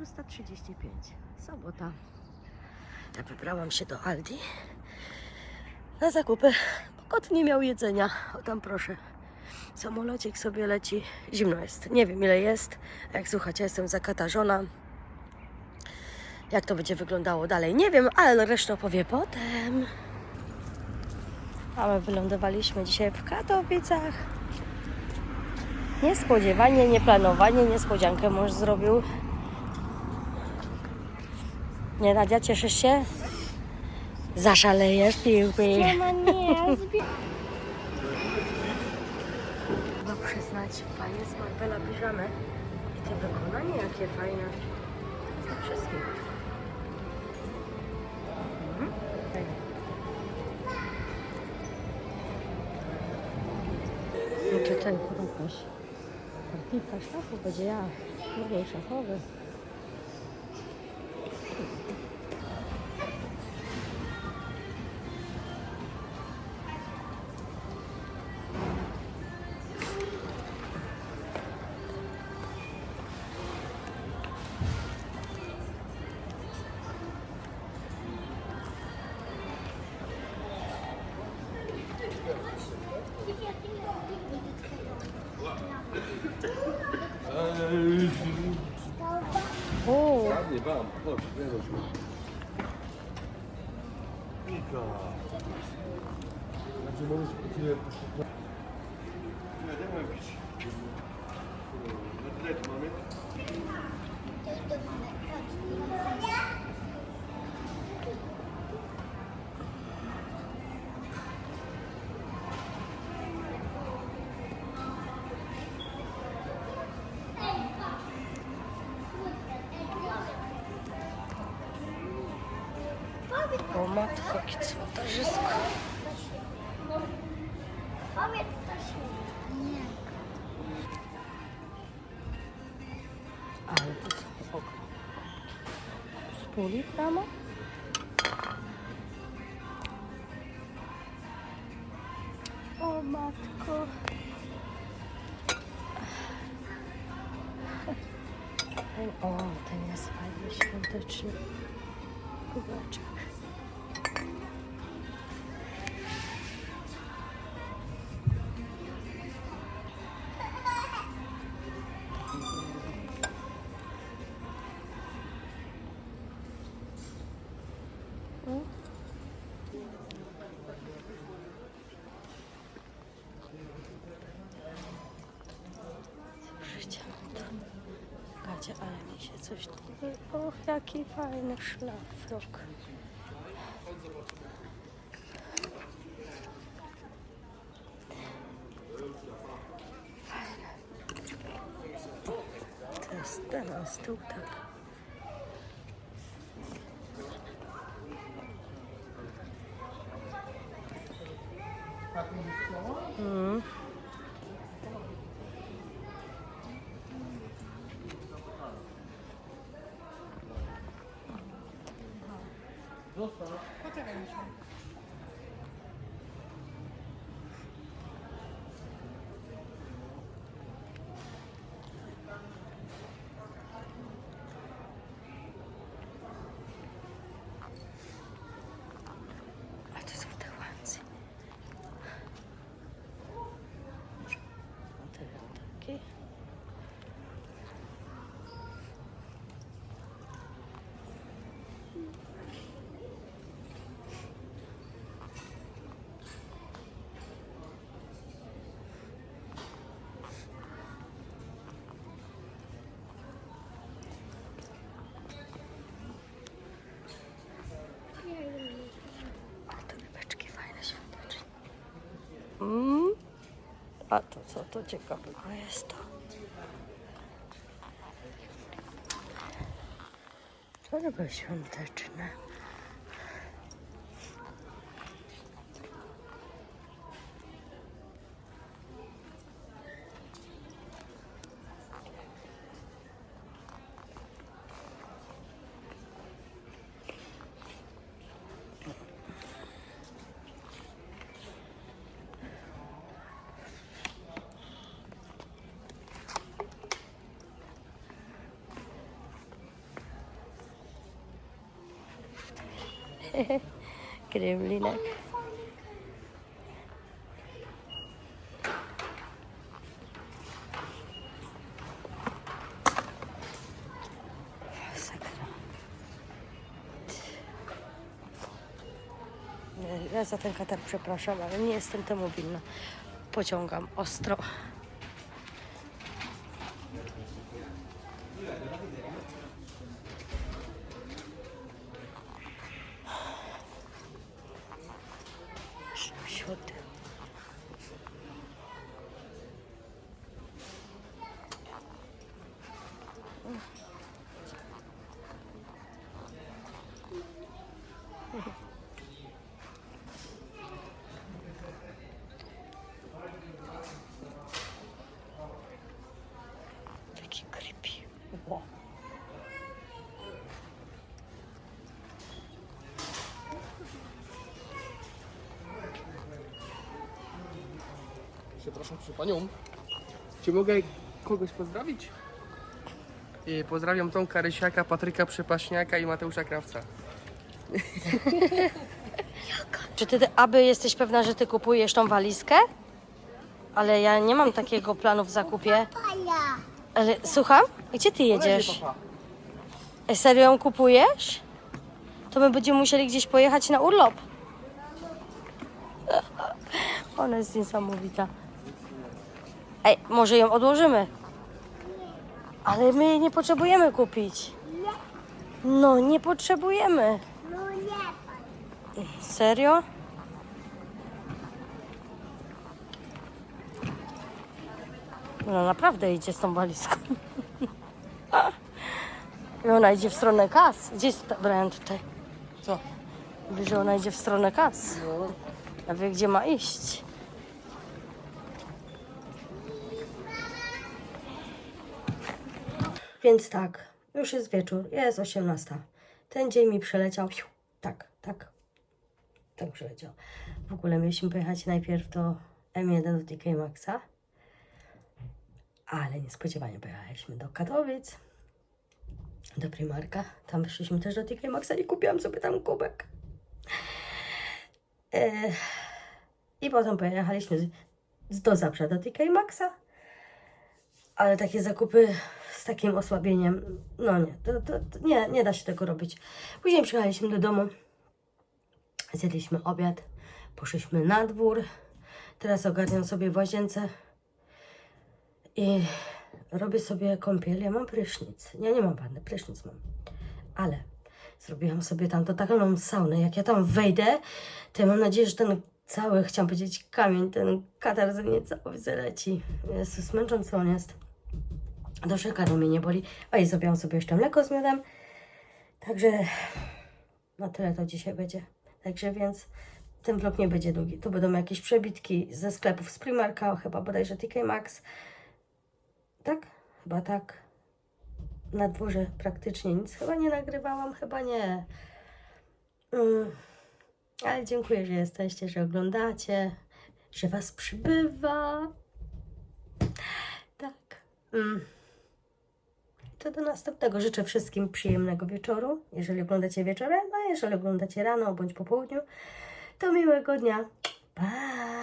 6.35. Sobota. Ja wybrałam się do Aldi na zakupy. Kot nie miał jedzenia. O tam proszę. Samolocik sobie leci. Zimno jest. Nie wiem ile jest. Jak słuchacie, jestem zakatarzona. Jak to będzie wyglądało dalej, nie wiem, ale resztę opowie potem. A my wylądowaliśmy dzisiaj w Katowicach. Niespodziewanie, nieplanowanie, niespodziankę mąż zrobił. Nie, Nadia, cieszysz się? Zaszalejesz, piłki. Mama nie, zbi- Trzeba przyznać, fajnie z Marvela piżamy. I te wykonanie jakie fajne. Ze wszystkim. Mhm. Fajne. No czy ten chorobaś? Partyjka będzie ja. Nowy szafowy. O? O matko, jakie cmentarzysko. Powiedz coś mi. Nie. Ale to są litra ma? O matko. O, ten jest fajny, świąteczny kubeczek. Ale mi się coś tu... Och, jaki fajny szlafrok. Fajne. To jest teraz tutaj. Mm. A to są te łancy. A te takie. A to rybeczki fajne, świąteczne. Mm. A to co to ciekawego jest to? To ryby świąteczne. Gremlinek. Ja za ten katar przepraszam, ale nie jestem temu winna. Pociągam ostro. Przepraszam, proszę panią. Czy mogę kogoś pozdrowić? I pozdrawiam Tomka Rysiaka, Patryka Przepaśniaka i Mateusza Krawca. Czy ty, aby jesteś pewna, że ty kupujesz tą walizkę? Ale ja nie mam takiego planu w zakupie. Ale słucham? Gdzie ty jedziesz? E, Serio ją kupujesz? To my będziemy musieli gdzieś pojechać na urlop. Ona jest niesamowita. Ej, może ją odłożymy? Ale my jej nie potrzebujemy kupić. No, nie potrzebujemy. No nie. Serio? No naprawdę idzie z tą walizką. I ona idzie w stronę kas. Gdzie jest ta Brian tutaj? Co? Mówi, że ona idzie w stronę kas. No. A wie gdzie ma iść. Więc tak, już jest wieczór, jest 18. Ten dzień mi przeleciał. Tak, tak. Tak przeleciał. W ogóle mieliśmy pojechać najpierw do M1 do TK Maxa. Ale niespodziewanie pojechaliśmy do Katowic. Do Primarka. Tam wyszliśmy też do TK Maxa i kupiłam sobie tam kubek. E, I potem pojechaliśmy z, do Zabrza do TK Maxa. Ale takie zakupy z takim osłabieniem, no nie, to, to, to nie, nie da się tego robić. Później przyjechaliśmy do domu, zjedliśmy obiad, poszliśmy na dwór. Teraz ogarniam sobie w łazience i robię sobie kąpiel. Ja mam prysznic. Ja nie mam wanny, prysznic mam. Ale zrobiłam sobie tam totalną saunę. Jak ja tam wejdę, to ja mam nadzieję, że ten cały, chciałam powiedzieć kamień, ten katar ze mnie cały zaleci. Jezus, męczący on jest. Do szekanu mnie nie boli. A i zrobiłam sobie jeszcze mleko z miodem. Także na tyle to dzisiaj będzie. Także więc ten vlog nie będzie długi. Tu będą jakieś przebitki ze sklepów z Primarka, chyba bodajże TK Maxx. Tak? Chyba tak. Na dworze praktycznie nic chyba nie nagrywałam, chyba nie. Mm. Ale dziękuję, że jesteście, że oglądacie, że Was przybywa. Tak. Mm. To do następnego. Życzę wszystkim przyjemnego wieczoru, jeżeli oglądacie wieczorem, a jeżeli oglądacie rano bądź po południu, to miłego dnia. Pa!